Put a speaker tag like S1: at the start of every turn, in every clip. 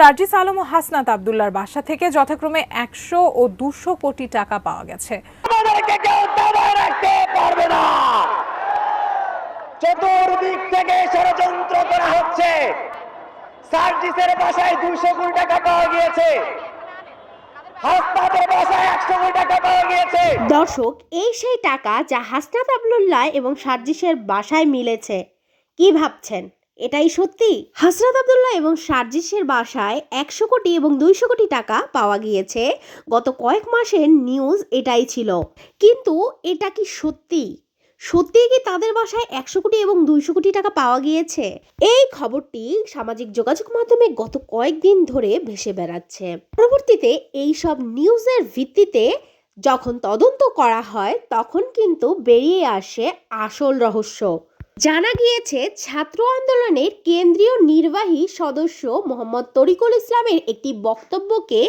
S1: সার্জিস আলম ও হাসনাত আবদুল্লার বাসা থেকে যথাক্রমে একশো ও দুশো কোটি টাকা পাওয়া গেছে।
S2: চতুর্দিক থেকে ষড়যন্ত্র করা হচ্ছে। সার্জিসের বাসায় দুইশো কোটি টাকা পাওয়া গিয়েছে। হাসপাতালের কোটি টাকা পাওয়া গিয়েছে।
S3: দর্শক এই সেই টাকা যা হাসনাত আবদুল্লাহ এবং সার্জিসের বাসায় মিলেছে। কি ভাবছেন? এটাই সত্যি। হাসরাত আবদুল্লাহ এবং সার্জিসের বাসায় একশো কোটি এবং দুইশো কোটি টাকা পাওয়া গিয়েছে। গত কয়েক মাসের নিউজ এটাই ছিল। কিন্তু এটা কি সত্যি? সত্যি কি তাদের বাসায় একশো কোটি এবং দুইশো কোটি টাকা পাওয়া গিয়েছে? এই খবরটি সামাজিক যোগাযোগ মাধ্যমে গত কয়েকদিন ধরে ভেসে বেড়াচ্ছে। পরবর্তীতে এই সব নিউজের ভিত্তিতে যখন তদন্ত করা হয়, তখন কিন্তু বেরিয়ে আসে আসল রহস্য। জানা গিয়েছে, ছাত্র আন্দোলনের কেন্দ্রীয় নির্বাহী সদস্য মোহাম্মদ তরিকুল ইসলামের একটি বক্তব্যকে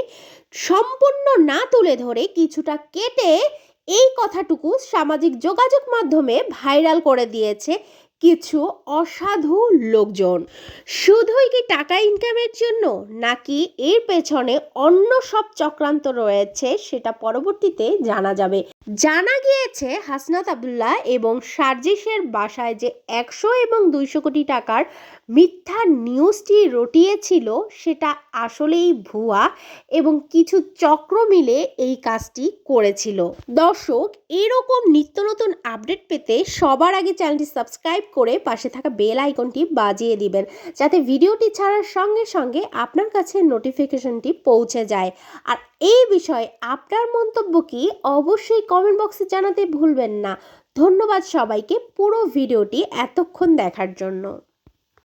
S3: সম্পূর্ণ না তুলে ধরে কিছুটা কেটে এই কথাটুকু সামাজিক যোগাযোগ মাধ্যমে ভাইরাল করে দিয়েছে। কিছু অসাধু লোকজন। শুধুই কি টাকা ইনকামের জন্য, নাকি এর পেছনে অন্য সব চক্রান্ত রয়েছে সেটা পরবর্তীতে জানা যাবে। জানা গিয়েছে হাসনাত আবদুল্লাহ এবং সার্জিসের বাসায় যে একশো এবং দুইশো কোটি টাকার মিথ্যা নিউজটি রটিয়েছিল, সেটা আসলেই ভুয়া এবং কিছু চক্র মিলে এই কাজটি করেছিল। দর্শক, এরকম নিত্য নতুন আপডেট পেতে সবার আগে চ্যানেলটি সাবস্ক্রাইব করে পাশে থাকা বেল আইকনটি বাজিয়ে দিবেন, যাতে ভিডিওটি ছাড়ার সঙ্গে সঙ্গে আপনার কাছে নোটিফিকেশনটি পৌঁছে যায়। আর এই বিষয়ে আপনার মন্তব্য কি, অবশ্যই কমেন্ট বক্সে জানাতে ভুলবেন না। ধন্যবাদ সবাইকে পুরো ভিডিওটি এতক্ষণ দেখার জন্য।